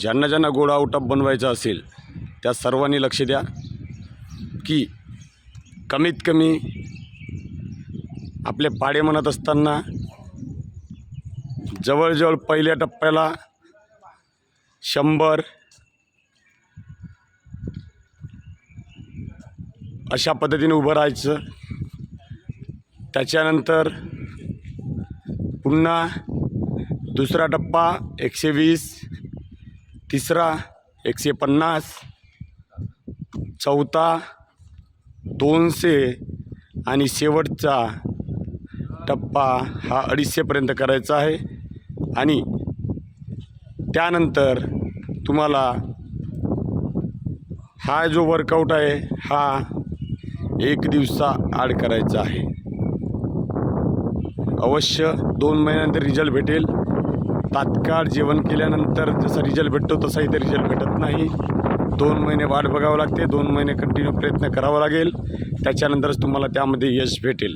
ज्यांना ज्यांना गोड आउटअप बनवायचा असेल त्या सर्वांनी लक्ष द्या की कमीत कमी आपले पाडे म्हणत असताना जवळजवळ पहिल्या टप्प्याला शंभर अशा पद्धतीने उभं राहायचं. त्याच्यानंतर पुन्हा दुसरा टप्पा एकशे वीस तिसरा एकशे पन्नास चौथा दोनशे आणि शेवटचा टप्पा हा अडीचशेपर्यंत करायचा आहे. आणि त्यानंतर तुम्हाला हा जो वर्कआउट आहे हा एक दिवसा आड करायचा आहे. अवश्य दोन महिन्यानंतर रिझल्ट भेटेल. तात्काळ जेवण केल्यानंतर जसा रिझल्ट भेटतो तसा इथे रिझल्ट भेटत नाही. दोन महिने वाट बघावं लागते दोन महिने कंटिन्यू प्रयत्न करावा लागेल. त्याच्यानंतरच तुम्हाला त्यामध्ये यश भेटेल.